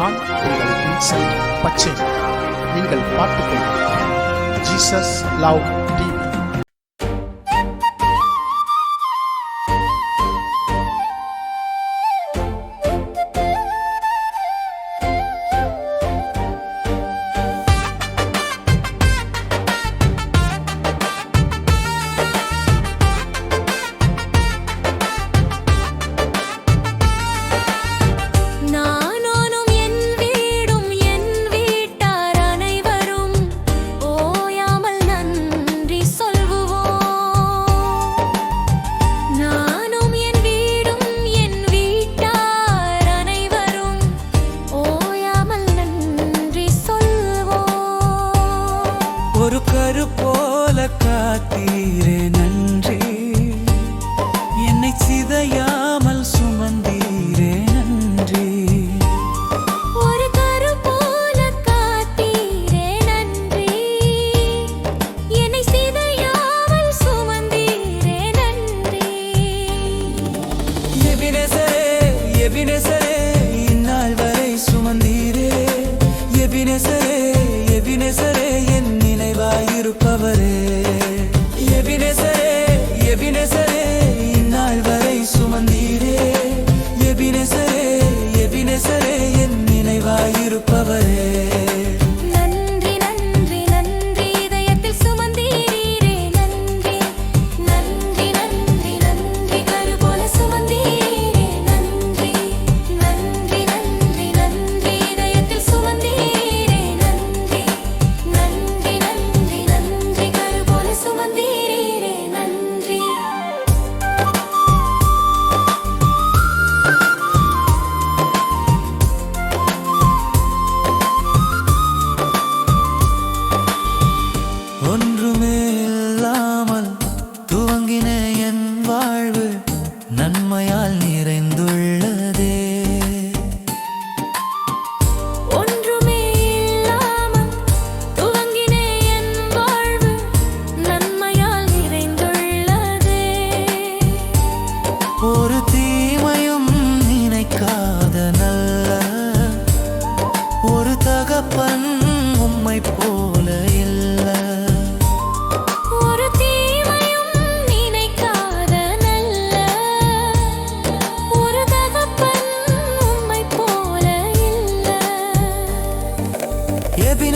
நான் உங்கள் வின்சென்ட் பச்சே. நீங்கள் பார்த்துக்கொள்ளுங்கள் ஜீசஸ் லவ்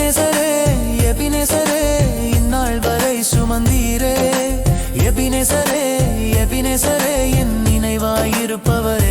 எபினேசரே எபினேசரே இந்நாள் வரை சுமந்தீரே. எபினேசரே எபினேசரே என் நினைவாயிருப்பவரே.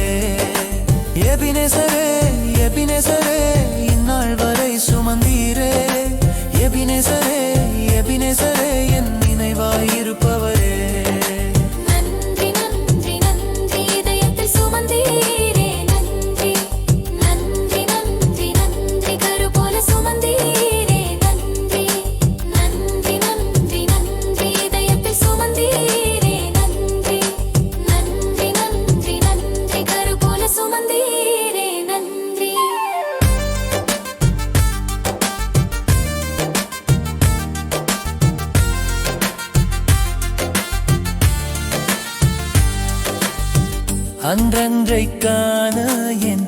அன்றன்றைக்கான என்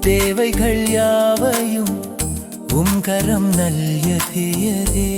தேவைகள் யாவையும் உம் கரம் நல்யதியதே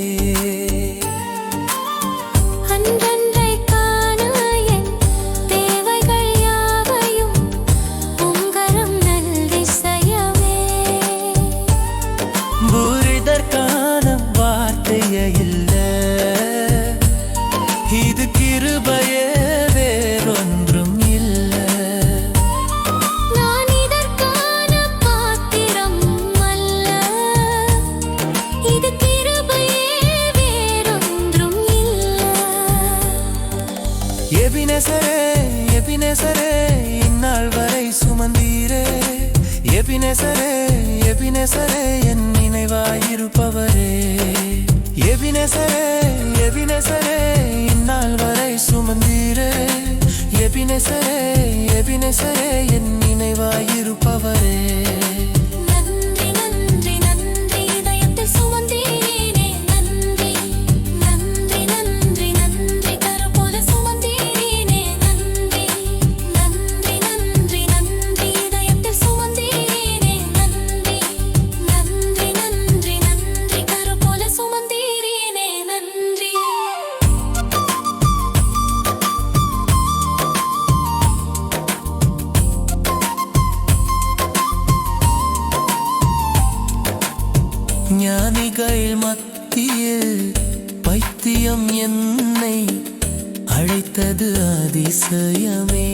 எபினேசரே எபினேசரே என் நினைவாயிருப்பவரே. எபினேசரே எபினேசரே இந்நாள் வரை சுமந்தீரே. எபினேசரே எபினேசரே என் நினைவாயிருப்பவரே. ஞானிகள் மத்தியில் பைத்தியம் என்னை அழைத்தது அதிசயமே.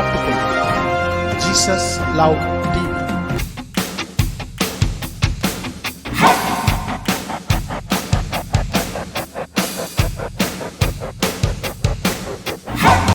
not to pay. Jesus loved